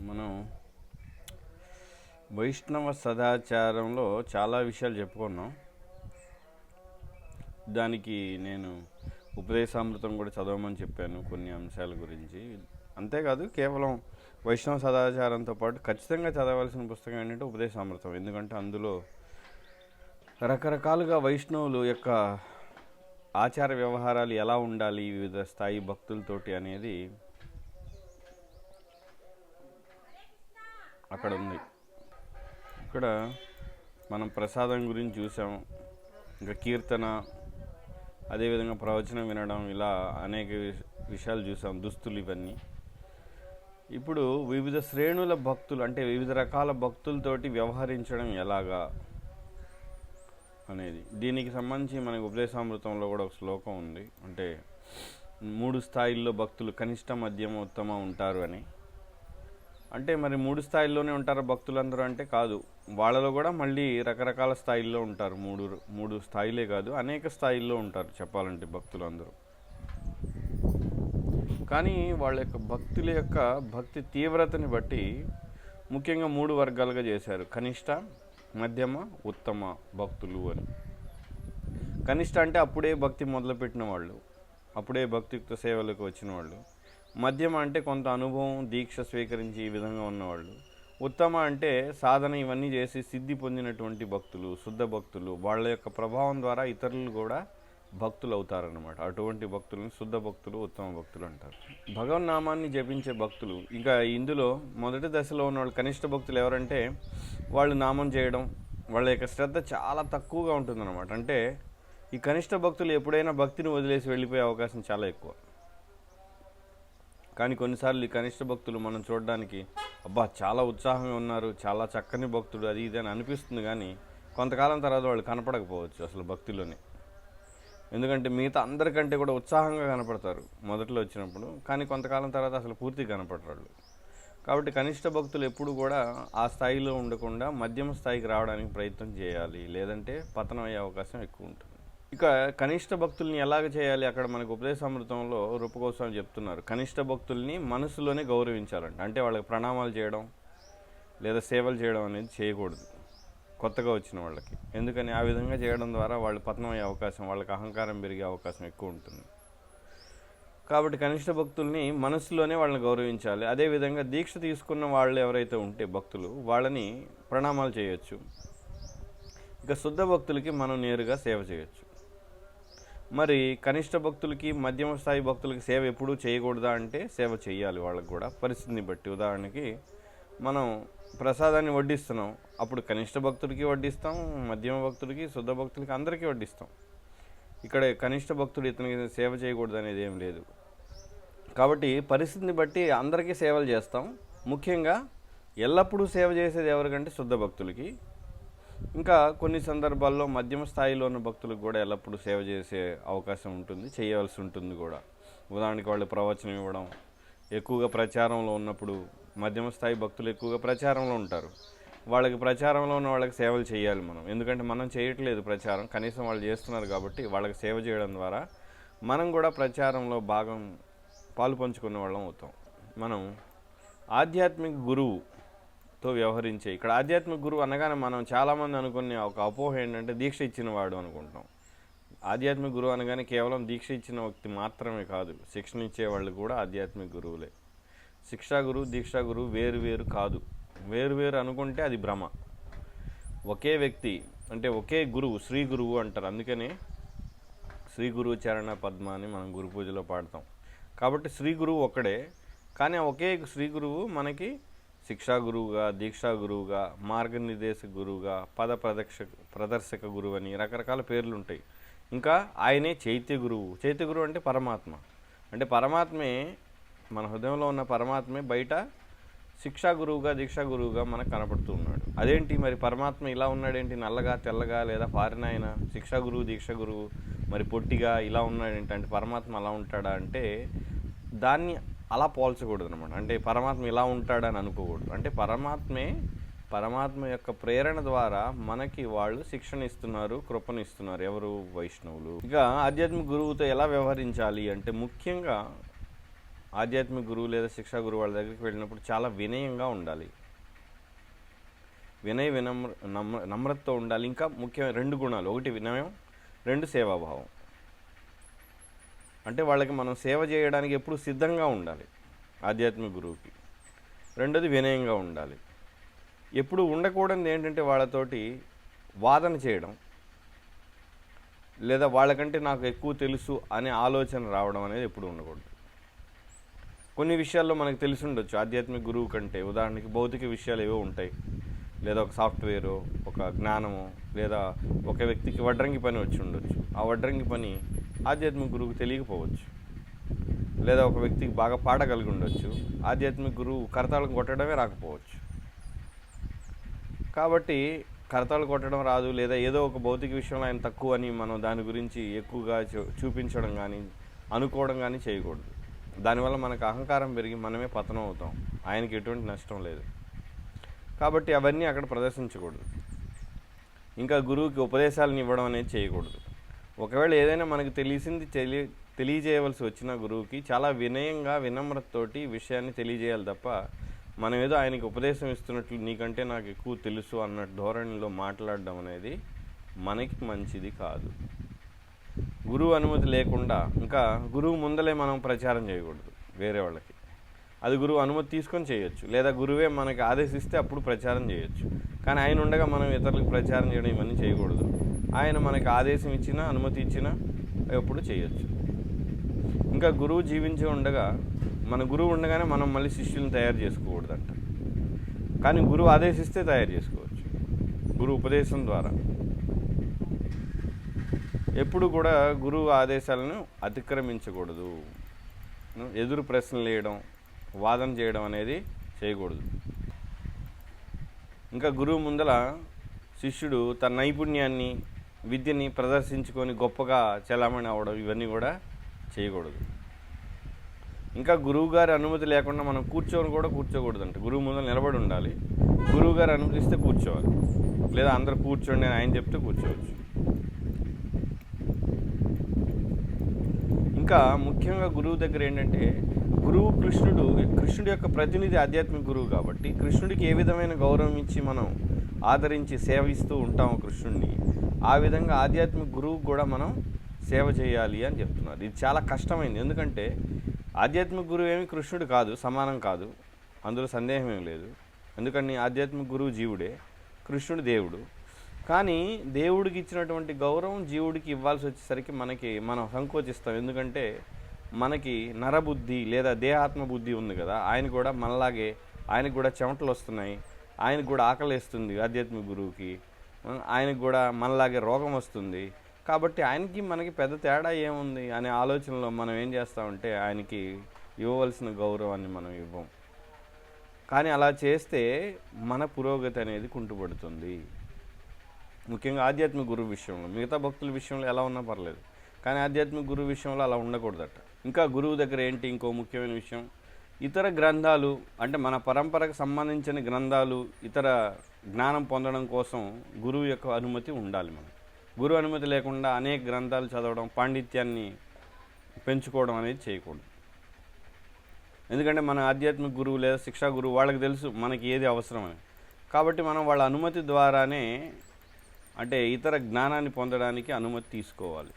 మనం వైష్ణవ సదాచారంలో చాలా విషయాలు చెప్పుకున్నాం. దానికి నేను ఉపదేశామృతం కూడా చదవమని చెప్పాను కొన్ని అంశాల గురించి. అంతేకాదు కేవలం వైష్ణవ సదాచారంతో పాటు ఖచ్చితంగా చదవాల్సిన పుస్తకం ఏంటంటే ఉపదేశామృతం. ఎందుకంటే అందులో రకరకాలుగా వైష్ణవులు యొక్క ఆచార వ్యవహారాలు ఎలా ఉండాలి వివిధ స్థాయి భక్తులతోటి అనేది అక్కడ ఉంది ఇక్కడ మనం ప్రసాదం గురించి చూసాం. ఇంకా కీర్తన అదేవిధంగా ప్రవచనం వినడం ఇలా అనేక విష- విషయాలు చూసాం దుస్తులు ఇవన్నీ. ఇప్పుడు వివిధ శ్రేణుల భక్తులు అంటే వివిధ రకాల భక్తులతోటి వ్యవహరించడం ఎలాగా అనేది. దీనికి సంబంధించి మనకి ఉపదేశామృతంలో కూడా ఒక శ్లోకం ఉంది. అంటే మూడు స్థాయిల్లో భక్తులు కనిష్ట మధ్యమ ఉత్తమ ఉంటారు అని. అంటే మరి మూడు స్థాయిల్లోనే ఉంటారు భక్తులందరూ అంటే కాదు. వాళ్ళలో కూడా మళ్ళీ రకరకాల స్థాయిల్లో ఉంటారు. మూడు మూడు స్థాయిలే కాదు అనేక స్థాయిల్లో ఉంటారు చెప్పాలంటే భక్తులందరూ. కానీ వాళ్ళ యొక్క భక్తుల యొక్క భక్తి తీవ్రతని బట్టి ముఖ్యంగా మూడు వర్గాలుగా చేశారు. కనిష్ట మధ్యమ ఉత్తమ భక్తులు అని. కనిష్ట అంటే అప్పుడే భక్తి మొదలుపెట్టిన వాళ్ళు అప్పుడే భక్తియుక్త సేవలకు వచ్చిన వాళ్ళు. మధ్యమ అంటే కొంత అనుభవం దీక్ష స్వీకరించి ఈ విధంగా ఉన్నవాళ్ళు. ఉత్తమ అంటే సాధన ఇవన్నీ చేసి సిద్ధి పొందినటువంటి భక్తులు శుద్ధ భక్తులు. వాళ్ళ యొక్క ప్రభావం ద్వారా ఇతరులు కూడా భక్తులు అవుతారనమాట అటువంటి భక్తులను శుద్ధ భక్తులు ఉత్తమ భక్తులు అంటారు. భగవన్నామాన్ని జపించే భక్తులు ఇంకా ఇందులో మొదటి దశలో ఉన్న వాళ్ళు కనిష్ట భక్తులు ఎవరంటే వాళ్ళు నామం చేయడం వాళ్ళ యొక్క శ్రద్ధ చాలా తక్కువగా ఉంటుందన్నమాట. అంటే ఈ కనిష్ట భక్తులు ఎప్పుడైనా భక్తిని వదిలేసి వెళ్ళిపోయే అవకాశం చాలా ఎక్కువ. కానీ కొన్నిసార్లు ఈ కనిష్ట భక్తులు మనం చూడడానికి అబ్బా చాలా ఉత్సాహంగా ఉన్నారు చాలా చక్కని భక్తుడు అది ఇది అని అనిపిస్తుంది కానీ కొంతకాలం తర్వాత వాళ్ళు కనపడకపోవచ్చు అసలు భక్తిలోనే. ఎందుకంటే మిగతా అందరికంటే కూడా ఉత్సాహంగా కనపడతారు మొదట్లో వచ్చినప్పుడు కానీ కొంతకాలం తర్వాత అసలు పూర్తిగా కనపడరు వాళ్ళు. కాబట్టి కనిష్ట భక్తులు ఎప్పుడు కూడా ఆ స్థాయిలో ఉండకుండా మధ్యమ స్థాయికి రావడానికి ప్రయత్నం చేయాలి. లేదంటే పతనం అయ్యే అవకాశం ఎక్కువ ఉంటుంది. ఇక కనిష్ట భక్తుల్ని ఎలాగ చేయాలి? అక్కడ మనకు ఉపదేశామృతంలో రూపకోసం చెప్తున్నారు. కనిష్ట భక్తుల్ని మనసులోనే గౌరవించాలంట. అంటే వాళ్ళకి ప్రణామాలు చేయడం లేదా సేవలు చేయడం అనేది చేయకూడదు. కొత్తగా వచ్చిన వాళ్ళకి. ఎందుకని? ఆ విధంగా చేయడం ద్వారా వాళ్ళు పతనం అయ్యే అవకాశం వాళ్ళకి అహంకారం పెరిగే అవకాశం ఎక్కువ ఉంటుంది. కాబట్టి కనిష్ట భక్తుల్ని మనసులోనే వాళ్ళని గౌరవించాలి. అదేవిధంగా దీక్ష తీసుకున్న వాళ్ళు ఎవరైతే ఉంటే భక్తులు వాళ్ళని ప్రణామాలు చేయొచ్చు. ఇక శుద్ధ భక్తులకి మనం నేరుగా సేవ చేయొచ్చు. మరి కనిష్ట భక్తులకి మధ్యమ స్థాయి భక్తులకి సేవ ఎప్పుడూ చేయకూడదా అంటే సేవ చేయాలి వాళ్ళకి కూడా పరిస్థితిని బట్టి. ఉదాహరణకి మనం ప్రసాదాన్ని వడ్డిస్తున్నాం. అప్పుడు కనిష్ట భక్తుడికి వడ్డిస్తాం మధ్యమ భక్తుడికి శుద్ధ భక్తులకి అందరికీ వడ్డిస్తాం. ఇక్కడ కనిష్ట భక్తుడు ఇతనికి సేవ చేయకూడదు అనేది ఏం లేదు. కాబట్టి పరిస్థితిని బట్టి అందరికీ సేవలు చేస్తాం. ముఖ్యంగా ఎల్లప్పుడూ సేవ చేసేది ఎవరికంటే శుద్ధ భక్తులకి. ఇంకా కొన్ని సందర్భాల్లో మధ్యమ స్థాయిలో ఉన్న భక్తులకు కూడా ఎల్లప్పుడూ సేవ చేసే అవకాశం ఉంటుంది చేయవలసి ఉంటుంది కూడా. ఉదాహరణకి వాళ్ళు ప్రవచనం ఇవ్వడం ఎక్కువగా ప్రచారంలో ఉన్నప్పుడు మధ్యమ స్థాయి భక్తులు ఎక్కువగా ప్రచారంలో ఉంటారు. వాళ్ళకి ప్రచారంలో ఉన్న వాళ్ళకి సేవలు చేయాలి మనం. ఎందుకంటే మనం చేయట్లేదు ప్రచారం కనీసం వాళ్ళు చేస్తున్నారు కాబట్టి వాళ్ళకి సేవ చేయడం ద్వారా మనం కూడా ప్రచారంలో భాగం పాలు పంచుకున్న వాళ్ళం అవుతాం. మనం ఆధ్యాత్మిక గురువు తో వ్యవహరించే. ఇక్కడ ఆధ్యాత్మిక గురువు అనగానే మనం చాలామంది అనుకునే ఒక అపోహ ఏంటంటే దీక్ష ఇచ్చిన వాడు అనుకుంటాం. ఆధ్యాత్మిక గురువు అనగానే కేవలం దీక్ష ఇచ్చిన వ్యక్తి మాత్రమే కాదు శిక్షణ ఇచ్చే వాళ్ళు కూడా ఆధ్యాత్మిక గురువులే. శిక్షా గురువు దీక్షా గురువు వేరు వేరు కాదు. వేరు వేరు అనుకుంటే అది భ్రమ. ఒకే వ్యక్తి అంటే ఒకే గురువు శ్రీ గురువు అంటారు. అందుకనే శ్రీ గురువు చరణ పద్మ అని మనం గురు పూజలో పాడతాం. కాబట్టి శ్రీ గురువు ఒక్కడే. కానీ ఒకే శ్రీ గురువు మనకి శిక్షా గురువుగా దీక్షా గురువుగా మార్గనిర్దేశక గురువుగా పద ప్రదక్ష ప్రదర్శక గురువు అని రకరకాల పేర్లు ఉంటాయి ఇంకా ఆయనే చైత్య గురువు. చైత్య గురువు అంటే పరమాత్మ. అంటే పరమాత్మే మన హృదయంలో ఉన్న పరమాత్మే బయట శిక్షా గురువుగా దీక్షా గురువుగా మనకు కనపడుతూ ఉన్నాడు. అదేంటి మరి పరమాత్మ ఇలా ఉన్నాడేంటి? నల్లగా తెల్లగా లేదా పారినాయన శిక్షా గురువు దీక్ష గురువు మరి పొట్టిగా ఇలా ఉన్నాడేంటి? అంటే పరమాత్మ అలా ఉంటాడా అంటే దాన్ని అలా పోల్చకూడదు అనమాట అంటే పరమాత్మ ఇలా ఉంటాడని అనుకోకూడదు. అంటే పరమాత్మే పరమాత్మ యొక్క ప్రేరణ ద్వారా మనకి వాళ్ళు శిక్షణ ఇస్తున్నారు కృపను ఇస్తున్నారు. ఎవరు? వైష్ణవులు. ఇక ఆధ్యాత్మిక గురువుతో ఎలా వ్యవహరించాలి అంటే ముఖ్యంగా ఆధ్యాత్మిక గురువు లేదా శిక్షా గురువు వాళ్ళ దగ్గరికి వెళ్ళినప్పుడు చాలా వినయంగా ఉండాలి. వినయ వినమ్ర నమ్ర నమ్రతతో ఉండాలి. ఇంకా ముఖ్యమైన రెండు గుణాలు. ఒకటి వినయం రెండు సేవాభావం. అంటే వాళ్ళకి మనం సేవ చేయడానికి ఎప్పుడు సిద్ధంగా ఉండాలి. ఆధ్యాత్మిక గురువుకి. రెండోది వినయంగా ఉండాలి. ఎప్పుడు ఉండకూడదు ఏంటంటే వాళ్ళతోటి వాదన చేయడం. లేదా వాళ్ళకంటే నాకు ఎక్కువ తెలుసు అనే ఆలోచన రావడం అనేది ఎప్పుడు ఉండకూడదు. కొన్ని విషయాల్లో మనకు తెలిసి ఉండొచ్చు. ఆధ్యాత్మిక గురువు కంటే ఉదాహరణకి భౌతిక విషయాలు ఏవో ఉంటాయి. లేదా ఒక సాఫ్ట్వేరు ఒక జ్ఞానము లేదా ఒక వ్యక్తికి వడ్రంగి పని వచ్చి ఉండొచ్చు. ఆ వడ్రంగి పని ఆధ్యాత్మిక గురువుకు తెలియకపోవచ్చు. లేదా ఒక వ్యక్తికి బాగా పాట కలిగి ఉండొచ్చు. ఆధ్యాత్మిక గురువు కరతాళం కొట్టడమే రాకపోవచ్చు. కాబట్టి కరతాలు కొట్టడం రాదు. లేదా ఏదో ఒక భౌతిక విషయంలో ఆయన తక్కువ అని మనం దాని గురించి ఎక్కువగా చూ- చూపించడం కానీ అనుకోవడం కానీ చేయకూడదు. దానివల్ల మనకు అహంకారం పెరిగి మనమే పతనం అవుతాం. ఆయనకి ఎటువంటి నష్టం లేదు. కాబట్టి అవన్నీ అక్కడ ప్రదర్శించకూడదు. ఇంకా గురువుకి ఉపదేశాలను ఇవ్వడం అనేది చేయకూడదు. ఒకవేళ ఏదైనా మనకు తెలిసింది తెలియ తెలియజేయవలసి వచ్చిన గురువుకి చాలా వినయంగా వినమ్రతతోటి విషయాన్ని తెలియజేయాలి తప్ప మనం ఏదో ఆయనకి ఉపదేశం ఇస్తున్నట్లు నీకంటే నాకు ఎక్కువ తెలుసు అన్న ధోరణిలో మాట్లాడడం అనేది మనకి మంచిది కాదు. గురువు అనుమతి లేకుండా ఇంకా గురువు ముందలే మనం ప్రచారం చేయకూడదు వేరే వాళ్ళకి. అది గురువు అనుమతి తీసుకొని చేయొచ్చు. లేదా గురువే మనకి ఆదేశిస్తే అప్పుడు ప్రచారం చేయొచ్చు. కానీ ఆయన ఉండగా మనం ఇతరులకు ప్రచారం చేయడం ఇవన్నీ చేయకూడదు. ఆయన మనకు ఆదేశం ఇచ్చినా అనుమతి ఇచ్చినా ఎప్పుడు చేయొచ్చు. ఇంకా గురువు జీవించి ఉండగా మన గురువు ఉండగానే మనం మళ్ళీ శిష్యులను తయారు చేసుకోకూడదంట. కానీ గురువు ఆదేశిస్తే తయారు చేసుకోవచ్చు. గురువు ఉపదేశం ద్వారా. ఎప్పుడు కూడా గురువు ఆదేశాలను అతిక్రమించకూడదు. ఎదురు ప్రశ్నలు వేయడం వాదన చేయడం అనేది చేయకూడదు. ఇంకా గురువు ముందల శిష్యుడు తన నైపుణ్యాన్ని విద్యని ప్రదర్శించుకొని గొప్పగా చలామణి అవ్వడం ఇవన్నీ కూడా చేయకూడదు. ఇంకా గురువు గారి అనుమతి లేకుండా మనం కూర్చొని కూడా కూర్చోకూడదంట. గురువు ముందర నిలబడి ఉండాలి. గురువుగారు అనుమతిస్తే కూర్చోవాలి. లేదా అందరు కూర్చోండి అని ఆయన చెప్తే కూర్చోవచ్చు. ఇంకా ముఖ్యంగా గురువు దగ్గర ఏంటంటే గురువు కృష్ణుడు కృష్ణుడి యొక్క ప్రతినిధి ఆధ్యాత్మిక గురువు కాబట్టి కృష్ణుడికి ఏ విధమైన గౌరవం ఇచ్చి మనం ఆదరించి సేవిస్తూ ఉంటాము కృష్ణుడిని ఆ విధంగా ఆధ్యాత్మిక గురువుకు కూడా మనం సేవ చేయాలి అని చెప్తున్నారు. ఇది చాలా కష్టమైంది. ఎందుకంటే ఆధ్యాత్మిక గురువు ఏమి కృష్ణుడు కాదు సమానం కాదు. అందులో సందేహం ఏం లేదు. ఎందుకని ఆధ్యాత్మిక గురువు జీవుడే కృష్ణుడు దేవుడు. కానీ దేవుడికి ఇచ్చినటువంటి గౌరవం జీవుడికి ఇవ్వాల్సి వచ్చేసరికి మనకి మనం సంకోచిస్తాం. ఎందుకంటే మనకి నరబుద్ధి లేదా దేహాత్మ బుద్ధి ఉంది కదా. ఆయన కూడా మనలాగే ఆయనకు కూడా చెమటలు వస్తున్నాయి. ఆయనకు కూడా ఆకలిస్తుంది ఆధ్యాత్మిక గురువుకి. ఆయనకు కూడా మనలాగే రోగం వస్తుంది. కాబట్టి ఆయనకి మనకి పెద్ద తేడా ఏముంది అనే ఆలోచనలో మనం ఏం చేస్తామంటే ఆయనకి ఇవ్వవలసిన గౌరవాన్ని మనం ఇవ్వం. కానీ అలా చేస్తే మన పురోగతి అనేది కుంటుపడుతుంది. ముఖ్యంగా ఆధ్యాత్మిక గురువు విషయంలో మిగతా భక్తుల విషయంలో ఎలా ఉన్నా పర్లేదు. కానీ ఆధ్యాత్మిక గురువు విషయంలో అలా ఉండకూడదట. ఇంకా గురువు దగ్గర ఏంటి ఇంకో ముఖ్యమైన విషయం? ఇతర గ్రంథాలు అంటే మన పరంపరకు సంబంధించిన గ్రంథాలు ఇతర జ్ఞానం పొందడం కోసం గురువు యొక్క అనుమతి ఉండాలి మనం. గురువు అనుమతి లేకుండా అనేక గ్రంథాలు చదవడం పాండిత్యాన్ని పెంచుకోవడం అనేది చేయకూడదు. ఎందుకంటే మన ఆధ్యాత్మిక గురువు లేదా శిక్షా గురువు వాళ్ళకి తెలుసు మనకి ఏది అవసరమని కాబట్టి మనం వాళ్ళ అనుమతి ద్వారానే అంటే ఇతర జ్ఞానాన్ని పొందడానికి అనుమతి తీసుకోవాలి.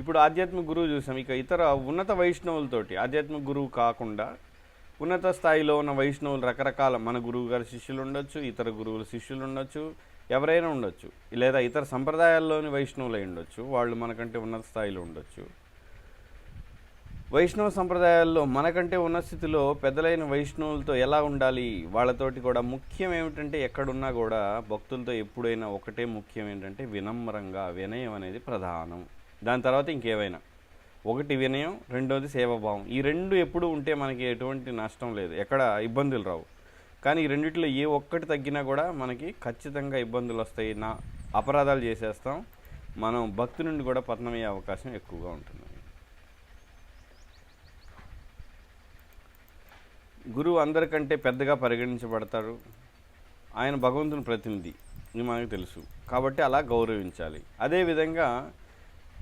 ఇప్పుడు ఆధ్యాత్మిక గురువు చూసాం ఇక ఇతర ఉన్నత వైష్ణవులతోటి ఆధ్యాత్మిక గురువు కాకుండా ఉన్నత స్థాయిలో ఉన్న వైష్ణవులు రకరకాల మన గురువు గారి శిష్యులు ఉండొచ్చు ఇతర గురువుల శిష్యులు ఉండొచ్చు ఎవరైనా ఉండొచ్చు. లేదా ఇతర సంప్రదాయాల్లోని వైష్ణవులు ఉండొచ్చు వాళ్ళు మనకంటే ఉన్నత స్థాయిలో ఉండొచ్చు. వైష్ణవ సంప్రదాయాల్లో మనకంటే ఉన్న స్థితిలో పెద్దలైన వైష్ణవులతో ఎలా ఉండాలి? వాళ్ళతోటి కూడా ముఖ్యం ఏమిటంటే ఎక్కడున్నా కూడా భక్తులతో ఎప్పుడైనా ఒకటే ముఖ్యం ఏంటంటే వినమ్రంగా వినయం అనేది ప్రధానం. దాని తర్వాత ఇంకేవైనా ఒకటి వినయం రెండోది సేవాభావం. ఈ రెండు ఎప్పుడు ఉంటే మనకి ఎటువంటి నష్టం లేదు. ఎక్కడ ఇబ్బందులు రావు. కానీ ఈ రెండిట్లో ఏ ఒక్కటి తగ్గినా కూడా మనకి ఖచ్చితంగా ఇబ్బందులు వస్తాయి. నా అపరాధాలు చేసేస్తాం. మనం భక్తి నుండి కూడా పతనమయ్యే అవకాశం ఎక్కువగా ఉంటుంది. గురువు అందరికంటే పెద్దగా పరిగణించబడతారు ఆయన భగవంతుని ప్రతినిధి. ఇది మనకు తెలుసు. కాబట్టి అలా గౌరవించాలి. అదేవిధంగా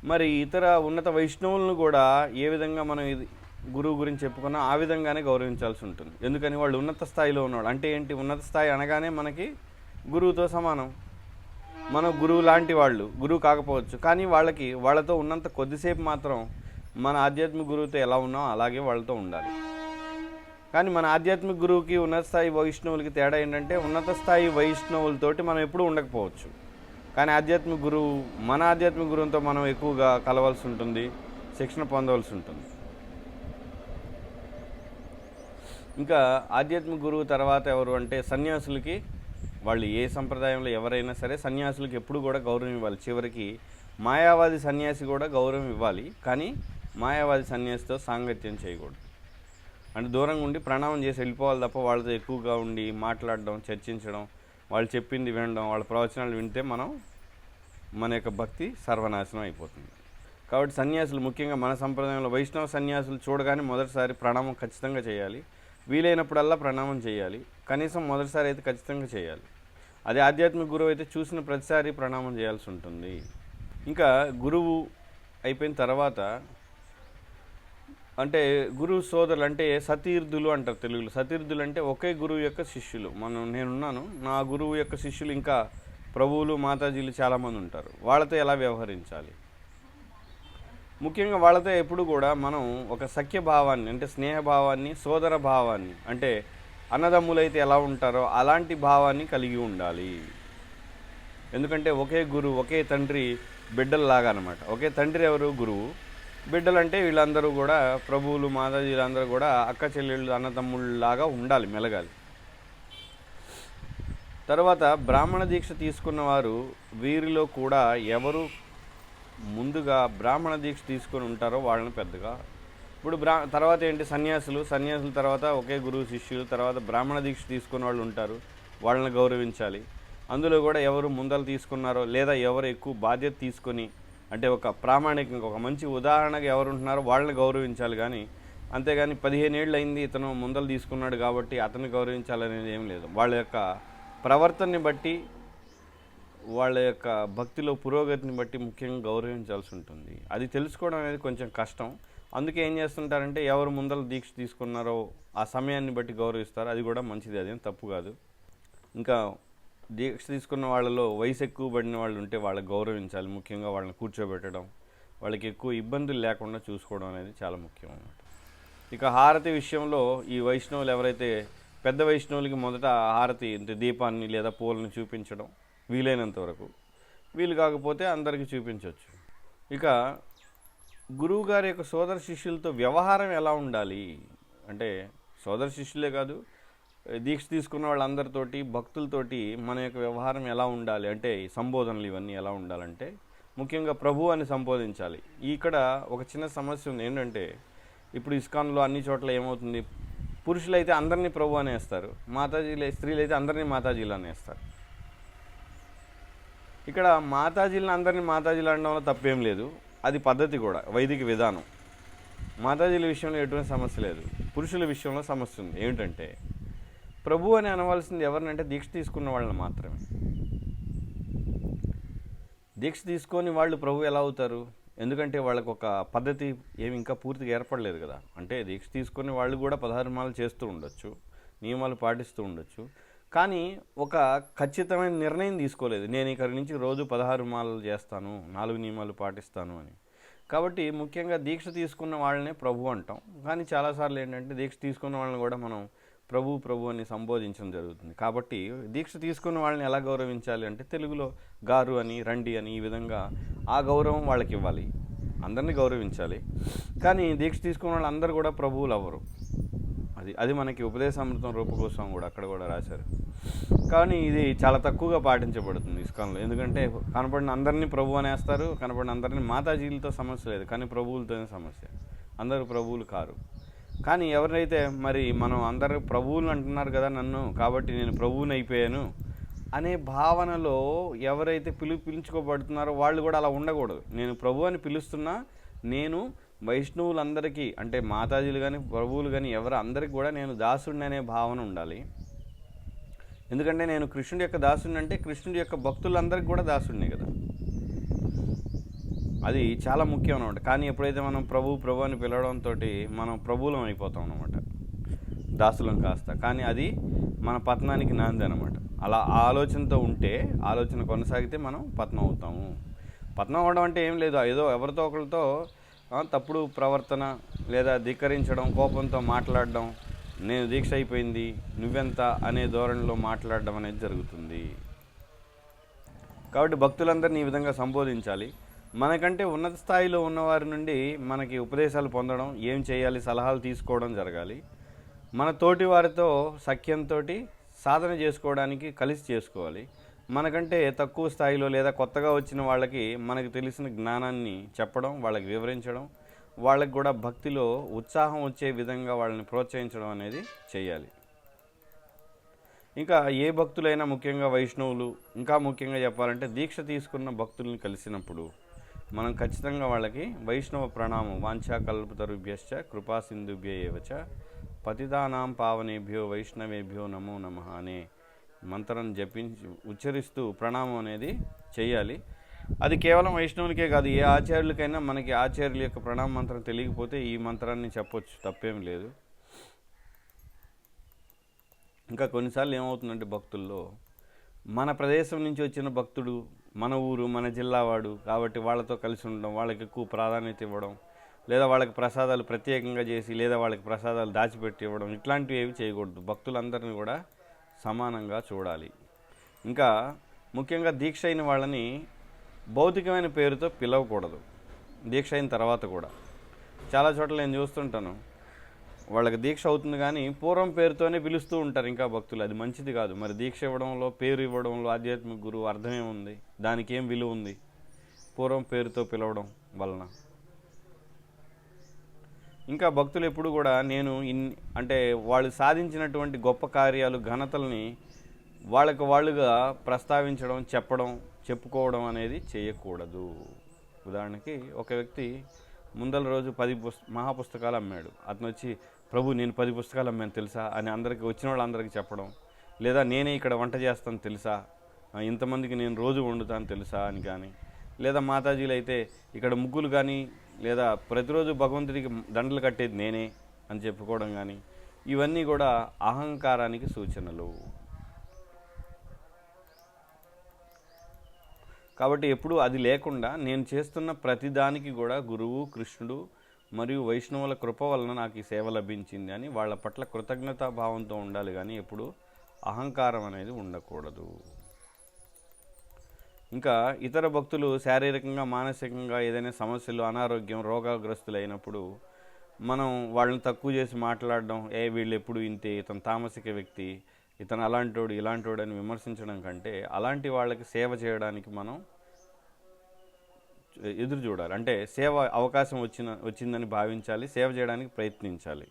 మరి ఇతర ఉన్నత వైష్ణవులను కూడా ఏ విధంగా మనం ఇది గురువు గురించి చెప్పుకున్నా ఆ విధంగానే గౌరవించాల్సి ఉంటుంది. ఎందుకని వాళ్ళు ఉన్నత స్థాయిలో ఉన్నవాళ్ళు. అంటే ఏంటి? ఉన్నత స్థాయి అనగానే మనకి గురువుతో సమానం. మన గురువు లాంటి వాళ్ళు గురువు కాకపోవచ్చు. కానీ వాళ్ళకి వాళ్ళతో ఉన్నంత కొద్దిసేపు మాత్రం మన ఆధ్యాత్మిక గురువుతో ఎలా ఉన్నామో అలాగే వాళ్ళతో ఉండాలి. కానీ మన ఆధ్యాత్మిక గురువుకి ఉన్నత స్థాయి వైష్ణవులకి తేడా ఏంటంటే ఉన్నత స్థాయి వైష్ణవులతోటి మనం ఎప్పుడూ ఉండకపోవచ్చు. కానీ ఆధ్యాత్మిక గురువు మన ఆధ్యాత్మిక గురువుతో మనం ఎక్కువగా కలవాల్సి ఉంటుంది శిక్షణ పొందవలసి ఉంటుంది. ఇంకా ఆధ్యాత్మిక గురువు తర్వాత ఎవరు అంటే సన్యాసులకి వాళ్ళు ఏ సంప్రదాయంలో ఎవరైనా సరే సన్యాసులకి ఎప్పుడు కూడా గౌరవం ఇవ్వాలి. చివరికి మాయావాది సన్యాసి కూడా గౌరవం ఇవ్వాలి కానీ మాయావాది సన్యాసితో సాంగత్యం చేయకూడదు. అంటే దూరంగా ఉండి ప్రణామం చేసి వెళ్ళిపోవాలి తప్ప వాళ్ళతో ఎక్కువగా ఉండి మాట్లాడడం చర్చించడం వాళ్ళు చెప్పింది వినడం వాళ్ళ ప్రవచనాలు వింటే మనం మన యొక్క భక్తి సర్వనాశనం అయిపోతుంది. కాబట్టి సన్యాసులు ముఖ్యంగా మన సంప్రదాయంలో వైష్ణవ సన్యాసులు చూడగానే మొదటిసారి ప్రణామం ఖచ్చితంగా చేయాలి. వీలైనప్పుడల్లా ప్రణామం చేయాలి. కనీసం మొదటిసారి అయితే ఖచ్చితంగా చేయాలి. అదే ఆధ్యాత్మిక గురువు అయితే చూసిన ప్రతిసారి ప్రణామం చేయాల్సి ఉంటుంది. ఇంకా గురువు అయిపోయిన తర్వాత అంటే గురువు సోదరులు అంటే సతీర్థులు అంటారు తెలుగులో. సతీర్థులు అంటే ఒకే గురువు యొక్క శిష్యులు. మనం నేనున్నాను. నా గురువు యొక్క శిష్యులు ఇంకా ప్రభువులు మాతాజీలు చాలామంది ఉంటారు. వాళ్ళతో ఎలా వ్యవహరించాలి? ముఖ్యంగా వాళ్ళతో ఎప్పుడు కూడా మనం ఒక సఖ్య భావాన్ని అంటే స్నేహ భావాన్ని సోదర భావాన్ని అంటే అన్నదమ్ములైతే ఎలా ఉంటారో అలాంటి భావాన్ని కలిగి ఉండాలి. ఎందుకంటే ఒకే గురువు ఒకే తండ్రి బిడ్డల్లాగా అనమాట ఒకే తండ్రి ఎవరు? గురువు. బిడ్డలంటే వీళ్ళందరూ కూడా ప్రభువులు మాతాజీలందరూ కూడా అక్క చెల్లెళ్ళు అన్నదమ్ముళ్ళలాగా ఉండాలి మెలగాలి. తర్వాత బ్రాహ్మణ దీక్ష తీసుకున్న వారు వీరిలో కూడా ఎవరు ముందుగా బ్రాహ్మణ దీక్ష తీసుకొని ఉంటారో వాళ్ళని పెద్దగా ఇప్పుడు బ్రా తర్వాత ఏంటి సన్యాసులు? సన్యాసుల తర్వాత ఒకే గురువు శిష్యులు తర్వాత బ్రాహ్మణ దీక్ష తీసుకున్న వాళ్ళు ఉంటారు వాళ్ళని గౌరవించాలి. అందులో కూడా ఎవరు ముందలు తీసుకున్నారో లేదా ఎవరు ఎక్కువ బాధ్యత తీసుకొని అంటే ఒక ప్రామాణికంగా ఒక మంచి ఉదాహరణగా ఎవరు ఉంటున్నారో వాళ్ళని గౌరవించాలి కానీ అంతేగాని పదిహేను ఏళ్ళు అయింది ఇతను ముందలు తీసుకున్నాడు కాబట్టి అతన్ని గౌరవించాలనేది ఏం లేదు. వాళ్ళ యొక్క ప్రవర్తనని బట్టి వాళ్ళ యొక్క భక్తిలో పురోగతిని బట్టి ముఖ్యంగా గౌరవించాల్సి ఉంటుంది. అది తెలుసుకోవడం అనేది కొంచెం కష్టం. అందుకే ఏం చేస్తుంటారంటే ఎవరు ముందర దీక్ష తీసుకున్నారో ఆ సమయాన్ని బట్టి గౌరవిస్తారు. అది కూడా మంచిది అదేం తప్పు కాదు. ఇంకా దీక్ష తీసుకున్న వాళ్ళలో వయసు ఎక్కువ పడిన వాళ్ళు ఉంటే వాళ్ళకి గౌరవించాలి ముఖ్యంగా వాళ్ళని కూర్చోబెట్టడం వాళ్ళకి ఎక్కువ ఇబ్బందులు లేకుండా చూసుకోవడం అనేది చాలా ముఖ్యం అన్నమాట. ఇక హారతి విషయంలో ఈ వైష్ణవులు ఎవరైతే పెద్ద వైష్ణవులకి మొదట హారతి అంటే దీపాన్ని లేదా పూలను చూపించడం వీలైనంత వరకు. వీలు కాకపోతే అందరికీ చూపించవచ్చు. ఇక గురువు గారి యొక్క సోదర శిష్యులతో వ్యవహారం ఎలా ఉండాలి? అంటే సోదర శిష్యులే కాదు దీక్ష తీసుకున్న వాళ్ళందరితోటి భక్తులతోటి మన యొక్క వ్యవహారం ఎలా ఉండాలి? అంటే సంబోధనలు ఇవన్నీ ఎలా ఉండాలంటే ముఖ్యంగా ప్రభు అని సంబోధించాలి. ఇక్కడ ఒక చిన్న సమస్య ఉంది. ఏంటంటే ఇప్పుడు ఇస్కాన్లో అన్ని చోట్ల ఏమవుతుంది? పురుషులైతే అందరినీ ప్రభు అనేస్తారు మాతాజీలు స్త్రీలు అయితే అందరినీ మాతాజీలు అనేస్తారు ఇక్కడ మాతాజీలను అందరినీ మాతాజీలు అనడం వల్ల తప్పేం లేదు. అది పద్ధతి కూడా వైదిక విధానం. మాతాజీల విషయంలో ఎటువంటి సమస్య లేదు. పురుషుల విషయంలో సమస్య ఉంది. ఏమిటంటే ప్రభు అని అనవలసింది ఎవరినంటే దీక్ష తీసుకున్న వాళ్ళని మాత్రమే. దీక్ష తీసుకొని వాళ్ళు ప్రభు ఎలా అవుతారు? ఎందుకంటే వాళ్ళకు ఒక పద్ధతి ఏమి ఇంకా పూర్తిగా ఏర్పడలేదు కదా. అంటే దీక్ష తీసుకొని వాళ్ళు కూడా పదహారు చేస్తూ ఉండొచ్చు నియమాలు పాటిస్తూ ఉండొచ్చు. కానీ ఒక ఖచ్చితమైన నిర్ణయం తీసుకోలేదు. నేను ఇక్కడి నుంచి రోజు పదహారు మాలలు చేస్తాను నాలుగు నియమాలు పాటిస్తాను అని. కాబట్టి ముఖ్యంగా దీక్ష తీసుకున్న వాళ్ళనే ప్రభు అంటాం. కానీ చాలాసార్లు ఏంటంటే దీక్ష తీసుకున్న వాళ్ళని కూడా మనం ప్రభు ప్రభు అని సంబోధించడం జరుగుతుంది. కాబట్టి దీక్ష తీసుకున్న వాళ్ళని ఎలా గౌరవించాలి అంటే తెలుగులో గారు అని రండి అని ఈ విధంగా ఆ గౌరవం వాళ్ళకి ఇవ్వాలి. అందరినీ గౌరవించాలి. కానీ దీక్ష తీసుకున్న వాళ్ళందరూ కూడా ప్రభువులు అవ్వరు. అది అది మనకి ఉపదేశామృతం రూపకోసం కూడా అక్కడ కూడా రాశారు. కానీ ఇది చాలా తక్కువగా పాటించబడుతుంది ఇస్కాన్లో. ఎందుకంటే కనపడిన అందరినీ ప్రభు అనేస్తారు కనపడిన అందరినీ మాతాజీలతో సమస్య లేదు. కానీ ప్రభువులతోనే సమస్య. అందరూ ప్రభువులు కారు. కానీ ఎవరైతే మరి మనం అందరూ ప్రభువులు అంటున్నారు కదా నన్ను కాబట్టి నేను ప్రభువుని అయిపోయాను అనే భావనలో ఎవరైతే పిలు పిలుచుకోబడుతున్నారో వాళ్ళు కూడా అలా ఉండకూడదు. నేను ప్రభు అని పిలుస్తున్నా నేను వైష్ణవులందరికీ అంటే మాతాజీలు కానీ ప్రభువులు కానీ ఎవరు అందరికీ కూడా నేను దాసుడిని అనే భావన ఉండాలి. ఎందుకంటే నేను కృష్ణుడి యొక్క దాసుడిని అంటే కృష్ణుడి యొక్క భక్తులందరికీ కూడా దాసుడిని కదా. అది చాలా ముఖ్యం అనమాట కానీ ఎప్పుడైతే మనం ప్రభు ప్రభు అని పిలవడంతో మనం ప్రభువులం అయిపోతాం అనమాట దాసులం కాస్త. కానీ అది మన పతనానికి నాంది అనమాట అలా ఆ ఆలోచనతో ఉంటే ఆలోచన కొనసాగితే మనం పతనం అవుతాము. పతనం అవ్వడం అంటే ఏం లేదు. ఏదో ఎవరితో ఒకరితో తప్పుడు ప్రవర్తన లేదా ధిక్కరించడం కోపంతో మాట్లాడడం నేను దీక్ష అయిపోయింది నువ్వెంత అనే ధోరణిలో మాట్లాడడం అనేది జరుగుతుంది. కాబట్టి భక్తులందరినీ ఈ విధంగా సంబోధించాలి. మనకంటే ఉన్నత స్థాయిలో ఉన్నవారి నుండి మనకి ఉపదేశాలు పొందడం ఏం చేయాలి సలహాలు తీసుకోవడం జరగాలి. మన తోటి వారితో సఖ్యంతో సాధన చేసుకోవడానికి కలిసి చేసుకోవాలి. మనకంటే తక్కువ స్థాయిలో లేదా కొత్తగా వచ్చిన వాళ్ళకి మనకు తెలిసిన జ్ఞానాన్ని చెప్పడం వాళ్ళకి వివరించడం వాళ్ళకి కూడా భక్తిలో ఉత్సాహం వచ్చే విధంగా వాళ్ళని ప్రోత్సహించడం అనేది చేయాలి. ఇంకా ఏ భక్తులైనా ముఖ్యంగా వైష్ణవులు ఇంకా ముఖ్యంగా చెప్పాలంటే దీక్ష తీసుకున్న భక్తుల్ని కలిసినప్పుడు మనం ఖచ్చితంగా వాళ్ళకి వైష్ణవ ప్రణామం వాంఛా కల్పతరుభ్యశ్చ కృపా సింధుభ్య పావనేభ్యో వైష్ణవేభ్యో నమో నమ అనే మంత్రం జపించి ఉచ్చరిస్తూ ప్రణామం అనేది చేయాలి. అది కేవలం వైష్ణవులకే కాదు ఏ ఆచార్యులకైనా మనకి ఆచార్యుల యొక్క ప్రణామ మంత్రం తెలియకపోతే ఈ మంత్రాన్ని చెప్పొచ్చు తప్పేం లేదు. ఇంకా కొన్నిసార్లు ఏమవుతుందంటే భక్తుల్లో మన ప్రదేశం నుంచి వచ్చిన భక్తుడు మన ఊరు మన జిల్లా వాడు కాబట్టి వాళ్ళతో కలిసి ఉండడం వాళ్ళకి ఎక్కువ ప్రాధాన్యత ఇవ్వడం లేదా వాళ్ళకి ప్రసాదాలు ప్రత్యేకంగా చేసి లేదా వాళ్ళకి ప్రసాదాలు దాచిపెట్టి ఇవ్వడం ఇట్లాంటివి ఏవి చేయకూడదు. భక్తులందరినీ కూడా సమానంగా చూడాలి. ఇంకా ముఖ్యంగా దీక్ష అయిన వాళ్ళని భౌతికమైన పేరుతో పిలవకూడదు. దీక్ష అయిన తర్వాత కూడా. చాలా చోట్ల నేను చూస్తుంటాను. వాళ్ళకి దీక్ష అవుతుంది కానీ పూర్వం పేరుతోనే పిలుస్తూ ఉంటారు ఇంకా భక్తులు. అది మంచిది కాదు. మరి దీక్ష ఇవ్వడంలో పేరు ఇవ్వడంలో ఆధ్యాత్మిక గురువు అర్థమేముంది దానికి ఏం విలువ ఉంది? పూర్వం పేరుతో పిలవడం వలన. ఇంకా భక్తులు ఎప్పుడు కూడా నేను ఇన్ అంటే వాళ్ళు సాధించినటువంటి గొప్ప కార్యాలు ఘనతల్ని వాళ్ళకు వాళ్ళుగా ప్రస్తావించడం చెప్పడం చెప్పుకోవడం అనేది చేయకూడదు. ఉదాహరణకి ఒక వ్యక్తి ముందల రోజు పది పుస్త మహాపుస్తకాలు అమ్మాడు. అతను వచ్చి ప్రభు నేను పది పుస్తకాలు అమ్మాను తెలుసా? అని అందరికీ వచ్చిన వాళ్ళందరికీ చెప్పడం. లేదా నేనే ఇక్కడ వంట చేస్తాను తెలుసా? ఇంతమందికి నేను రోజు వండుతాను తెలుసా అని కానీ. లేదా మాతాజీలు అయితే ఇక్కడ ముగ్గులు కానీ లేదా ప్రతిరోజు భగవంతుడికి దండలు కట్టేది నేనే అని చెప్పుకోవడం కానీ ఇవన్నీ కూడా అహంకారానికి సూచనలు. కాబట్టి ఎప్పుడు అది లేకుండా నేను చేస్తున్న ప్రతిదానికి కూడా గురువు కృష్ణుడు మరియు వైష్ణవుల కృప వలన నాకు ఈ సేవ లభించింది అని వాళ్ళ పట్ల కృతజ్ఞతా భావంతో ఉండాలి కానీ ఎప్పుడు అహంకారం అనేది ఉండకూడదు. ఇంకా ఇతర భక్తులు శారీరకంగా మానసికంగా ఏదైనా సమస్యలు అనారోగ్యం రోగాగ్రస్తులైనప్పుడు మనం వాళ్ళని తక్కువ చేసి మాట్లాడడం ఏ వీళ్ళు ఎప్పుడు ఇంతే ఇతను తామసిక వ్యక్తి ఇతను అలాంటోడు ఇలాంటోడు అని విమర్శించడం కంటే అలాంటి వాళ్ళకి సేవ చేయడానికి మనం ఎదురు చూడాలి. అంటే సేవ అవకాశం వచ్చిన వచ్చిందని భావించాలి సేవ చేయడానికి ప్రయత్నించాలి.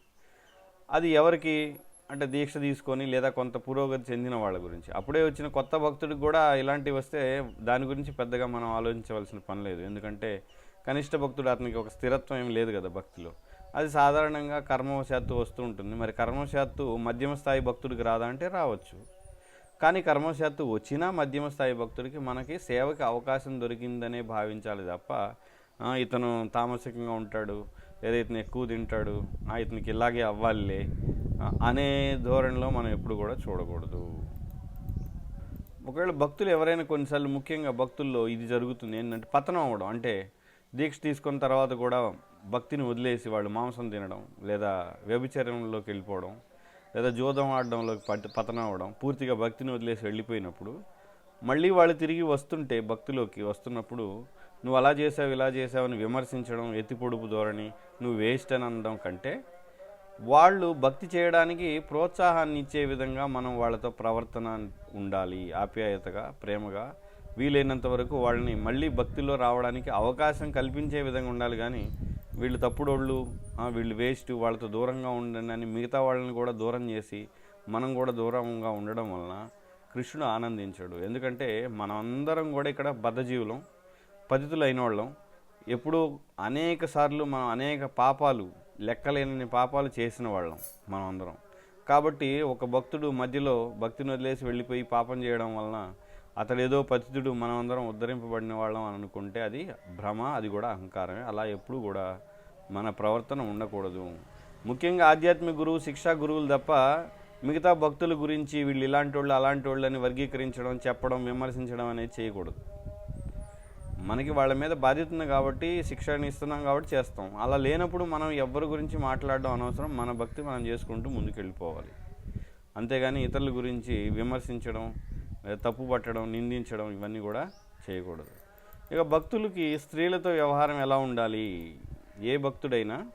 అది ఎవరికి అంటే దీక్ష తీసుకొని లేదా కొంత పురోగతి చెందిన వాళ్ళ గురించి. అప్పుడే వచ్చిన కొత్త భక్తుడికి కూడా ఇలాంటివి వస్తే దాని గురించి పెద్దగా మనం ఆలోచించవలసిన పని లేదు. ఎందుకంటే కనిష్ట భక్తుడు అతనికి ఒక స్థిరత్వం ఏం లేదు కదా భక్తిలో. అది సాధారణంగా కర్మవశాత్తు వస్తూ ఉంటుంది. మరి కర్మవశాత్తు మధ్యమ స్థాయి భక్తుడికి రాదా అంటే రావచ్చు. కానీ కర్మశాత్తు వచ్చినా మధ్యమ స్థాయి భక్తుడికి మనకి సేవకి అవకాశం దొరికిందనే భావించాలి తప్ప ఇతను తామసికంగా ఉంటాడు లేదా ఇతను ఎక్కువ తింటాడు ఇతనికి ఇలాగే అవ్వాలిలే అనే ధోరణిలో మనం ఎప్పుడు కూడా చూడకూడదు. ఒకవేళ భక్తులు ఎవరైనా కొన్నిసార్లు ముఖ్యంగా భక్తుల్లో ఇది జరుగుతుంది ఏంటంటే పతనం అవ్వడం అంటే దీక్ష తీసుకున్న తర్వాత కూడా భక్తిని వదిలేసి వాళ్ళు మాంసం తినడం లేదా వ్యభిచర్యంలోకి వెళ్ళిపోవడం లేదా జూదం ఆడడంలోకి పట్ పతనం అవడం పూర్తిగా భక్తిని వదిలేసి వెళ్ళిపోయినప్పుడు మళ్ళీ వాళ్ళు తిరిగి వస్తుంటే భక్తిలోకి వస్తున్నప్పుడు నువ్వు అలా చేసావు ఇలా చేసావు అని విమర్శించడం ఎత్తి పొడుపు ధోరణి నువ్వు వేస్ట్ అని అనడం కంటే వాళ్ళు భక్తి చేయడానికి ప్రోత్సాహాన్ని ఇచ్చే విధంగా మనం వాళ్ళతో ప్రవర్తన ఉండాలి ఆప్యాయతగా ప్రేమగా వీలైనంత వరకు వాళ్ళని మళ్ళీ భక్తిలో రావడానికి అవకాశం కల్పించే విధంగా ఉండాలి. కానీ వీళ్ళు తప్పుడోళ్ళు వీళ్ళు వేస్ట్ వాళ్ళతో దూరంగా ఉండండి అని మిగతా వాళ్ళని కూడా దూరం చేసి మనం కూడా దూరంగా ఉండడం వలన కృష్ణుడు ఆనందించాడు. ఎందుకంటే మనమందరం కూడా ఇక్కడ బద్ధజీవులం పతితులైన వాళ్ళం ఎప్పుడూ అనేక సార్లు మనం అనేక పాపాలు లెక్కలేని పాపాలు చేసిన వాళ్ళం మనం అందరం కాబట్టి ఒక భక్తుడు మధ్యలో భక్తిని వదిలేసి వెళ్ళిపోయి పాపం చేయడం వలన అతడు ఏదో పతితుడు మనమందరం ఉద్ధరింపబడిన వాళ్ళం అని అనుకుంటే అది భ్రమ అది కూడా అహంకారమే. అలా ఎప్పుడు కూడా మన ప్రవర్తన ఉండకూడదు. ముఖ్యంగా ఆధ్యాత్మిక గురువు శిక్షా గురువులు తప్ప మిగతా భక్తుల గురించి వీళ్ళు ఇలాంటి వాళ్ళు అలాంటి వాళ్ళు అని వర్గీకరించడం చెప్పడం విమర్శించడం అనేది చేయకూడదు. మనకి వాళ్ళ మీద బాధ్యత ఉంది కాబట్టి శిక్షణ ఇస్తున్నాం కాబట్టి చేస్తాం. అలా లేనప్పుడు మనం ఎవరి గురించి మాట్లాడడం అనవసరం. మన భక్తి మనం చేసుకుంటూ ముందుకు వెళ్ళిపోవాలి అంతేగాని ఇతరుల గురించి విమర్శించడం తప్పు పట్టడం నిందించడం ఇవన్నీ కూడా చేయకూడదు. ఇక భక్తులకి స్త్రీలతో వ్యవహారం ఎలా ఉండాలి? ఏ భక్తుడైనా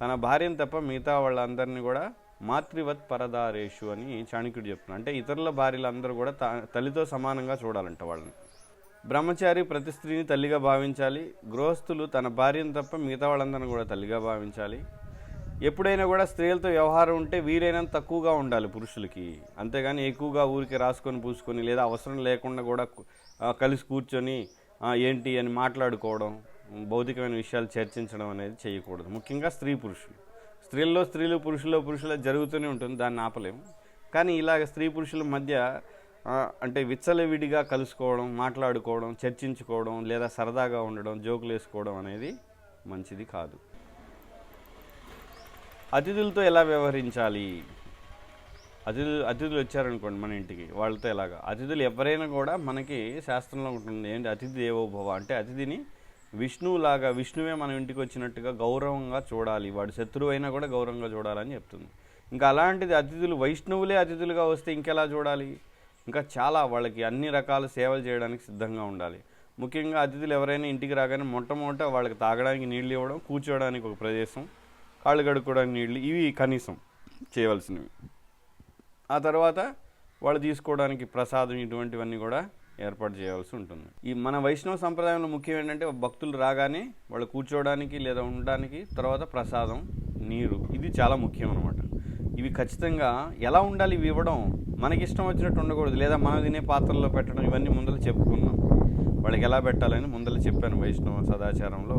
తన భార్యను తప్ప మిగతా వాళ్ళందరినీ కూడా మాతృవత్ పరదారేషు అని చాణక్యుడు చెప్తున్నాడు. అంటే ఇతరుల భార్యలందరూ కూడా త- తల్లితో సమానంగా చూడాలంట వాళ్ళని. బ్రహ్మచారి ప్రతి స్త్రీని తల్లిగా భావించాలి. గృహస్థులు తన భార్యను తప్ప మిగతా వాళ్ళందరిని కూడా తల్లిగా భావించాలి. ఎప్పుడైనా కూడా స్త్రీలతో వ్యవహారం ఉంటే వీలైనంత తక్కువగా ఉండాలి పురుషులకి. అంతేగాని ఎక్కువగా ఊరికి రాసుకొని పూసుకొని లేదా అవసరం లేకుండా కూడా కలిసి కూర్చొని ఏంటి అని మాట్లాడుకోవడం భౌతికమైన విషయాలు చర్చించడం అనేది చేయకూడదు. ముఖ్యంగా స్త్రీ పురుషులు. స్త్రీల్లో స్త్రీలు పురుషుల్లో పురుషుల జరుగుతూనే ఉంటుంది దాన్ని ఆపలేము కానీ ఇలాగ స్త్రీ పురుషుల మధ్య అంటే విచ్చలవిడిగా కలుసుకోవడం మాట్లాడుకోవడం చర్చించుకోవడం లేదా సరదాగా ఉండడం జోకులు వేసుకోవడం అనేది మంచిది కాదు. అతిథులతో ఎలా వ్యవహరించాలి? అతిథులు అతిథులు వచ్చారనుకోండి మన ఇంటికి వాళ్ళతో ఎలాగా? అతిథులు ఎవరైనా కూడా మనకి శాస్త్రంలో ఉంటుంది ఏంటి అతిథి దేవోభవ? అంటే అతిథిని విష్ణువులాగా విష్ణువే మన ఇంటికి వచ్చినట్టుగా గౌరవంగా చూడాలి. వాడు శత్రువు అయినా కూడా గౌరవంగా చూడాలని చెప్తుంది. ఇంకా అలాంటిది అతిథులు వైష్ణవులే అతిథులుగా వస్తే ఇంకెలా చూడాలి? ఇంకా చాలా వాళ్ళకి అన్ని రకాల సేవలు చేయడానికి సిద్ధంగా ఉండాలి. ముఖ్యంగా అతిథులు ఎవరైనా ఇంటికి రాగానే మొట్టమొదట వాళ్ళకి తాగడానికి నీళ్ళు ఇవ్వడం కూర్చోవడానికి ఒక ప్రదేశం కాళ్ళు కడుక్కోవడానికి నీళ్ళు ఇవి కనీసం చేయవలసినవి. ఆ తర్వాత వాళ్ళు తీసుకోవడానికి ప్రసాదం ఇటువంటివన్నీ కూడా ఏర్పాటు చేయవలసి ఉంటుంది. ఈ మన వైష్ణవ సంప్రదాయంలో ముఖ్యం ఏంటంటే భక్తులు రాగానే వాళ్ళు కూర్చోవడానికి లేదా ఉండడానికి తర్వాత ప్రసాదం నీరు ఇది చాలా ముఖ్యం అనమాట ఇవి ఖచ్చితంగా ఎలా ఉండాలి ఇవి ఇవ్వడం మనకి ఇష్టం వచ్చినట్టు ఉండకూడదు. లేదా మనం తినే పాత్రల్లో పెట్టడం ఇవన్నీ ముందర చెప్పుకున్నాం. వాళ్ళకి ఎలా పెట్టాలని ముందర చెప్పాను వైష్ణవ సదాచారంలో.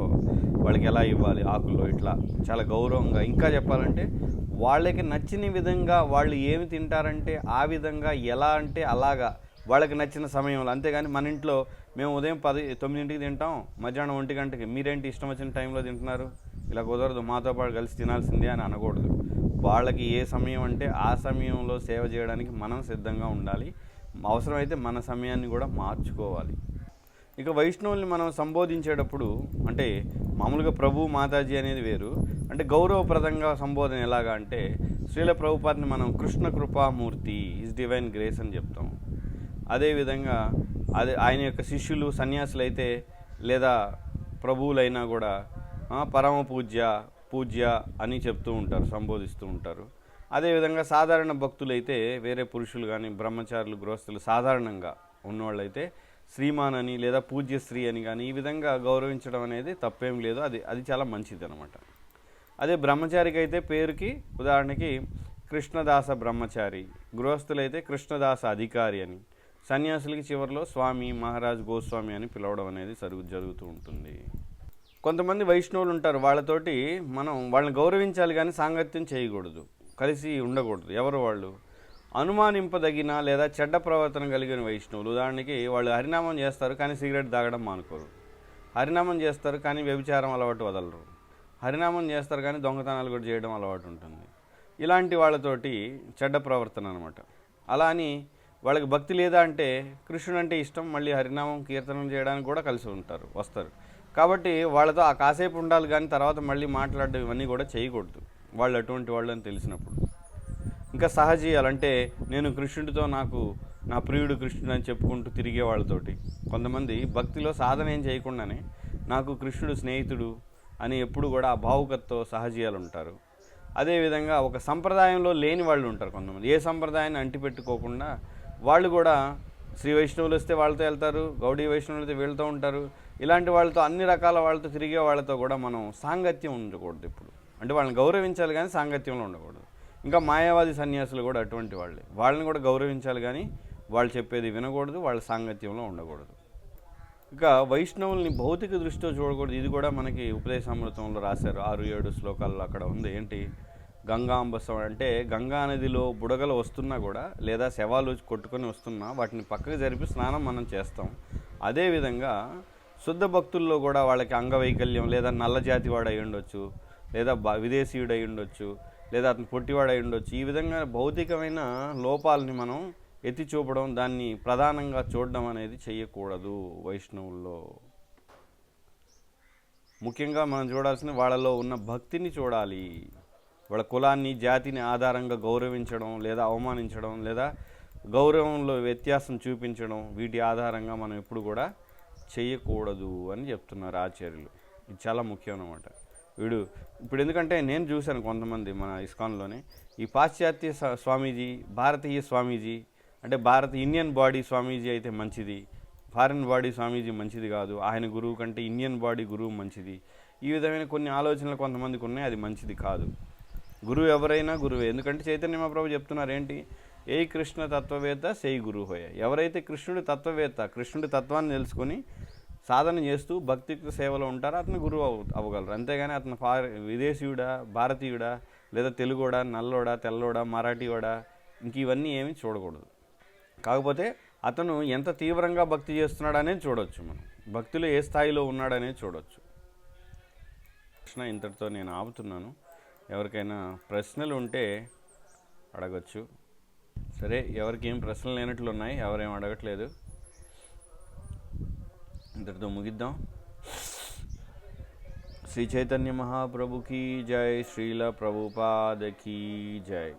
వాళ్ళకి ఎలా ఇవ్వాలి ఆకుల్లో ఇట్లా. చాలా గౌరవంగా ఇంకా చెప్పాలంటే వాళ్ళకి నచ్చిన విధంగా వాళ్ళు ఏమి తింటారంటే ఆ విధంగా ఎలా అంటే అలాగా వాళ్ళకి నచ్చిన సమయంలో. అంతేగాని మన ఇంట్లో మేము ఉదయం పది తొమ్మిదింటికి తింటాం మధ్యాహ్నం ఒంటి గంటకి. మీరేంటి ఇష్టం వచ్చిన టైంలో తింటున్నారు? ఇలా కుదరదు మాతో పాటు కలిసి తినాల్సిందే అని అనకూడదు. వాళ్ళకి ఏ సమయం అంటే ఆ సమయంలో సేవ చేయడానికి మనం సిద్ధంగా ఉండాలి. అవసరమైతే మన సమయాన్ని కూడా మార్చుకోవాలి. ఇక వైష్ణవుల్ని మనం సంబోధించేటప్పుడు అంటే మామూలుగా ప్రభు మాతాజీ అనేది వేరు. అంటే గౌరవప్రదంగా సంబోధన ఎలాగా అంటే శ్రీల ప్రభుపాదిని మనం కృష్ణ కృపామూర్తి ఈజ్ డివైన్ గ్రేస్ అని చెప్తాం. అదేవిధంగా అదే ఆయన యొక్క శిష్యులు సన్యాసులు అయితే లేదా ప్రభువులైనా కూడా పరమ పూజ్య పూజ్య అని చెప్తూ ఉంటారు సంబోధిస్తూ ఉంటారు. అదేవిధంగా సాధారణ భక్తులైతే వేరే పురుషులు కానీ బ్రహ్మచారులు గృహస్థులు సాధారణంగా ఉన్నవాళ్ళైతే శ్రీమాన్ అని లేదా పూజ్య స్త్రీ అని కానీ ఈ విధంగా గౌరవించడం అనేది తప్పేం లేదు. అది అది చాలా మంచిది అనమాట అదే బ్రహ్మచారికి అయితే పేరుకి ఉదాహరణకి కృష్ణదాస బ్రహ్మచారి గృహస్థులైతే కృష్ణదాస అధికారి అని సన్యాసులకి చివరిలో స్వామి మహారాజ్ గోస్వామి అని పిలవడం అనేది జరుగు జరుగుతూ ఉంటుంది. కొంతమంది వైష్ణవులు ఉంటారు. వాళ్ళతోటి మనం వాళ్ళని గౌరవించాలి కానీ సాంగత్యం చేయకూడదు. కలిసి ఉండకూడదు. ఎవరు వాళ్ళు? అనుమానింపదగిన లేదా చెడ్డ ప్రవర్తన కలిగిన వైష్ణవులు. ఉదాహరణకి వాళ్ళు హరినామం చేస్తారు కానీ సిగరెట్ తాగడం మానుకోరు. హరినామం చేస్తారు కానీ వ్యభిచారం అలవాటు వదలరు. హరినామం చేస్తారు కానీ దొంగతనాలు కూడా చేయడం అలవాటు ఉంటుంది. ఇలాంటి వాళ్ళతోటి చెడ్డ ప్రవర్తన అనమాట అలా అని వాళ్ళకి భక్తి లేదా అంటే కృష్ణుడు అంటే ఇష్టం మళ్ళీ హరినామం కీర్తనం చేయడానికి కూడా కలిసి ఉంటారు వస్తారు. కాబట్టి వాళ్ళతో ఆ కాసేపు ఉండాలి కానీ తర్వాత మళ్ళీ మాట్లాడడం ఇవన్నీ కూడా చేయకూడదు. వాళ్ళు అటువంటి వాళ్ళు అని తెలిసినప్పుడు. ఇంకా సహజీయాలంటే నేను కృష్ణుడితో నాకు నా ప్రియుడు కృష్ణుడు అని చెప్పుకుంటూ తిరిగే వాళ్ళతోటి. కొంతమంది భక్తిలో సాధన ఏం చేయకుండానే నాకు కృష్ణుడు స్నేహితుడు అని ఎప్పుడు కూడా ఆ సహజీయాలు ఉంటారు. అదేవిధంగా ఒక సంప్రదాయంలో లేని వాళ్ళు ఉంటారు కొంతమంది. ఏ సంప్రదాయాన్ని అంటిపెట్టుకోకుండా వాళ్ళు కూడా శ్రీ వైష్ణవులు వస్తే వాళ్ళతో వెళ్తారు గౌడీ వైష్ణవులు అయితే వీళ్ళతో ఉంటారు. ఇలాంటి వాళ్ళతో అన్ని రకాల వాళ్ళతో తిరిగే వాళ్ళతో కూడా మనం సాంగత్యం ఉండకూడదు ఇప్పుడు. అంటే వాళ్ళని గౌరవించాలి కానీ సాంగత్యంలో ఉండకూడదు. ఇంకా మాయావాది సన్యాసులు కూడా అటువంటి వాళ్ళే. వాళ్ళని కూడా గౌరవించాలి కానీ వాళ్ళు చెప్పేది వినకూడదు వాళ్ళ సాంగత్యంలో ఉండకూడదు. ఇక వైష్ణవుల్ని భౌతిక దృష్టితో చూడకూడదు. ఇది కూడా మనకి ఉపదేశామృతంలో రాశారు. ఆరు ఏడు శ్లోకాల్లో అక్కడ ఉంది. ఏంటి? గంగాంబసం అంటే గంగా నదిలో బుడగలు వస్తున్నా కూడా లేదా శవాలు కొట్టుకొని వస్తున్నా వాటిని పక్కకు జరిపి స్నానం మనం చేస్తాం. అదేవిధంగా శుద్ధ భక్తుల్లో కూడా వాళ్ళకి అంగవైకల్యం లేదా నల్ల జాతి వాడు అయి ఉండొచ్చు లేదా బ- విదేశీయుడు అయి ఉండొచ్చు లేదా అతను పొట్టివాడు అయి ఉండొచ్చు. ఈ విధంగా భౌతికమైన లోపాలని మనం ఎత్తి చూపడం దాన్ని ప్రధానంగా చూడడం అనేది చేయకూడదు వైష్ణవుల్లో. ముఖ్యంగా మనం చూడాల్సిన వాళ్ళలో ఉన్న భక్తిని చూడాలి. వాళ్ళ కులాన్ని జాతిని ఆధారంగా గౌరవించడం లేదా అవమానించడం లేదా గౌరవంలో వ్యత్యాసం చూపించడం వీటి ఆధారంగా మనం ఎప్పుడు కూడా చేయకూడదు అని చెప్తున్నారు ఆచార్యులు. ఇది చాలా ముఖ్యం అన్నమాట వీడు ఇప్పుడు ఎందుకంటే నేను చూశాను కొంతమంది మన ఇస్కాన్లోనే. ఈ పాశ్చాత్య స్వామీజీ భారతీయ స్వామీజీ అంటే భారత ఇండియన్ బాడీ స్వామీజీ అయితే మంచిది. ఫారిన్ బాడీ స్వామీజీ మంచిది కాదు. ఆయన గురువు కంటే ఇండియన్ బాడీ గురువు మంచిది. ఈ విధమైన కొన్ని ఆలోచనలు కొంతమందికి ఉన్నాయి అది మంచిది కాదు. గురువు ఎవరైనా గురువే. ఎందుకంటే చైతన్య మహాప్రభు చెప్తున్నారు ఏంటి ఏ కృష్ణ తత్వవేత్త సేయి గురువు హోయ ఎవరైతే కృష్ణుడి తత్వవేత్త కృష్ణుడి తత్వాన్ని తెలుసుకొని సాధన చేస్తూ భక్తి సేవలో ఉంటారో అతను గురువు అవ అవ్వగలరు. అంతేగాని అతను ఫా విదేశీయుడా భారతీయుడా లేదా తెలుగోడా నల్లోడా తెల్లోడా మరాఠీవాడా ఇంక ఇవన్నీ ఏమి చూడకూడదు. కాకపోతే అతను ఎంత తీవ్రంగా భక్తి చేస్తున్నాడు చూడొచ్చు మనం. భక్తిలో ఏ స్థాయిలో ఉన్నాడనేది చూడొచ్చు. ప్రశ్న ఇంతటితో నేను ఆపుతున్నాను. ఎవరికైనా ప్రశ్నలు ఉంటే అడగచ్చు. సరే ఎవరికి ఏం ప్రశ్నలు లేనట్లు ఉన్నాయి ఎవరేం అడగట్లేదు. ఇంతటితో ముగిద్దాం శ్రీ చైతన్య మహాప్రభుకి జై శ్రీల ప్రభుపాదకి జై